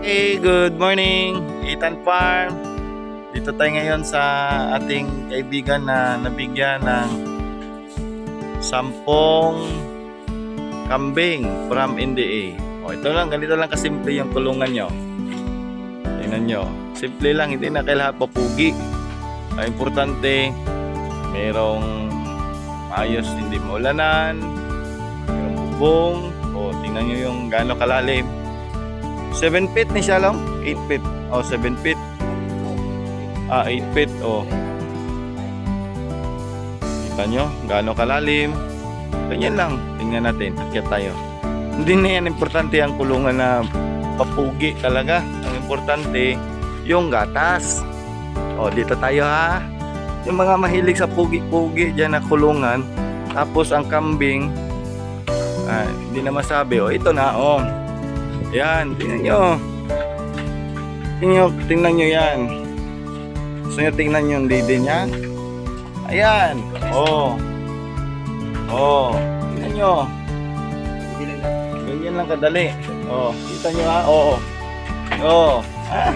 Okay, good morning, Ethan Farm. Dito tayo ngayon sa ating kaibigan na nabigyan ng sampung kambing from NDA. O, ito lang, ganito lang kasimple yung kulungan nyo. Tingnan nyo. Simple lang, hindi na kailangan papugi. Ang importante, merong maayos, hindi maulanan, merong bubong. O, tingnan nyo yung gaano kalalim. 7 feet ni siya lang? 8 feet. Oh, 7 feet. Ah, 8 feet. Oh. Kita nyo, gaano kalalim. Ganyan lang. Tingnan natin. Akyat tayo. Hindi na yan importante ang kulungan na papugi talaga. Ang importante, yung gatas. Oh, dito tayo ha. Yung mga mahilig sa pugi-pugi dyan na kulungan. Tapos ang kambing, ah, hindi na masabi. Oh, ito na. Oh, yan, tingnan nyo. Tingnan nyo, tingnan nyo yan. Gusto nyo tingnan yung dede niya? Ayan. Oh. Oh. Tingnan nyo. Ganyan lang kadali. Oh. Kita nyo ha? Oo. Oh. Ah.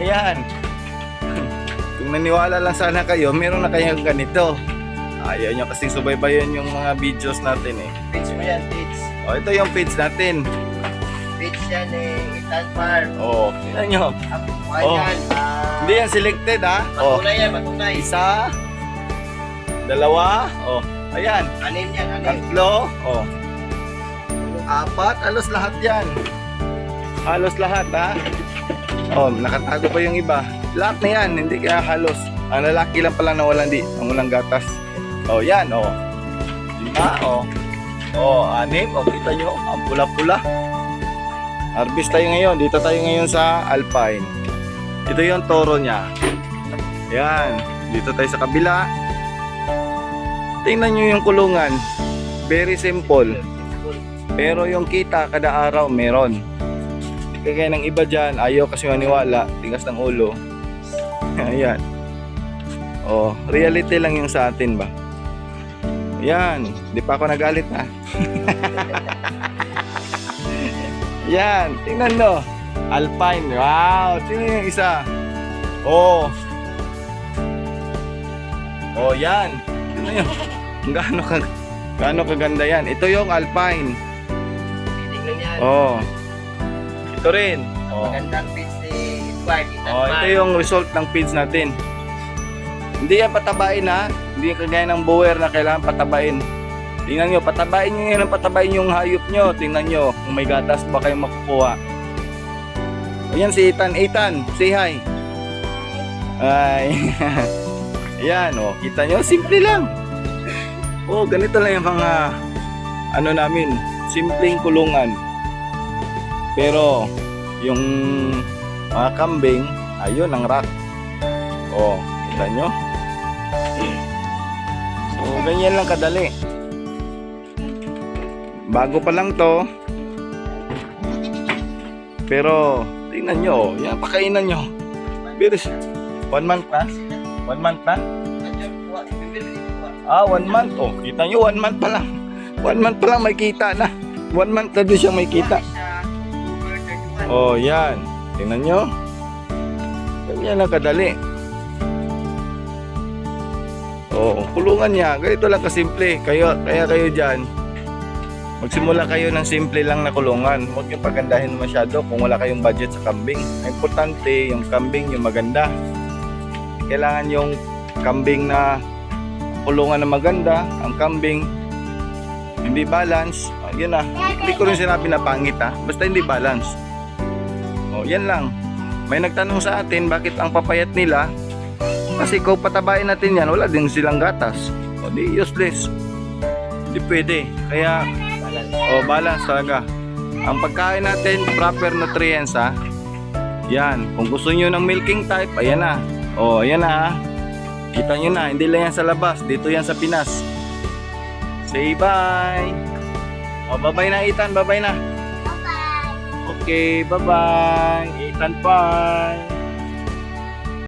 Ayan. Kung naniwala lang sana kayo, meron na kayong ganito. Ayaw nyo kasing subaybayan yung mga videos natin eh. Page mo yan, page. Oh, ito yung page natin. Page yan eh, Itan Farm. Oh, tingnan nyo. Po Oh. yan. ah, Hindi yan selected ha. Oh, Matunay yan, matunay. isa, dalawa, oh, ayan, Anim yan, anim. tatlo, oh, apat, halos lahat yan. Halos lahat ha. Oh, nakatago pa yung iba. Lahat na yan, hindi kaya halos. Ang lalaki lang pala na walang di, ang walang gatas. Oh, yan, oh. Lima, oh. Oh, anim, oh, kita nyo, ang pula-pula. Harvest tayo ngayon, dito tayo ngayon sa Alpine. Ito yung toro niya. Yan. Dito tayo sa kabila. Tingnan nyo yung kulungan. Very simple. Pero yung kita kada araw meron. Kagaya ng iba dyan. Ayaw kasi maniwala. Tingas ng ulo. Ayan. Oh, reality lang yung sa atin ba? Yan. Di pa ako nagalit ha. Yan. Tingnan no. Alpine. Wow. Tingnan yung isa. Oh. Oh, yan. Tingnan. Kung Gaano ka gaano kaganda yan. Ito yung Alpine. Tingnan yan. Oh. Ito rin. Oh. Magandang page ni Itan Oh, ito yung result ng feeds natin. Hindi yan patabain ha. Hindi kagaya ng bower na kailangan patabain. Tingnan nyo, patabain nyo yan ang patabain yung hayop nyo. Tingnan nyo kung may gatas ba kayong makukuha. Ayan si Ethan. Ethan, say hi. Ay. Ayan, oh. Kita nyo, simple lang. Oh, ganito lang yung mga ano namin, simpleng kulungan. Pero yung mga kambing, ayun ang rack. Oh, kita nyo? So, ganyan lang kadali. Bago pa lang to. Pero, tingnan nyo, oh, yan, pakainan nyo. Biris, one month na? One month na? Ah, one month. Oh, kita nyo, one month pa lang. One month pa lang may kita na. One month na din siya may kita. Siya, October 31. Oh, yan. Tingnan nyo. Ganyan lang kadali. Oh, kulungan niya. Ganito lang kasimple. Kayo, kaya kayo dyan, magsimula kayo ng simple lang na kulungan. Huwag yung pagandahin masyado kung wala kayong budget sa kambing. Importante, yung kambing yung maganda. Kailangan yung kambing na kulungan na maganda. Ang kambing hindi balance. Oh, yun na. Hindi ko rin sinabi na pangit ha. Basta hindi balance. O, yan lang. May nagtanong sa atin bakit ang papayat nila kasi kung patabain natin yan, wala din silang gatas. O di useless. Hindi pwede. Kaya, o balance talaga. Ang pagkain natin, proper nutrients ha. Yan. Kung gusto nyo ng milking type, ayan na. O, ayan na ha. Kita nyo na, hindi lang yan sa labas. Dito yan sa Pinas. Say bye. O, bye-bye na Ethan, bye-bye na. Okay, bye-bye. Ethan Farm.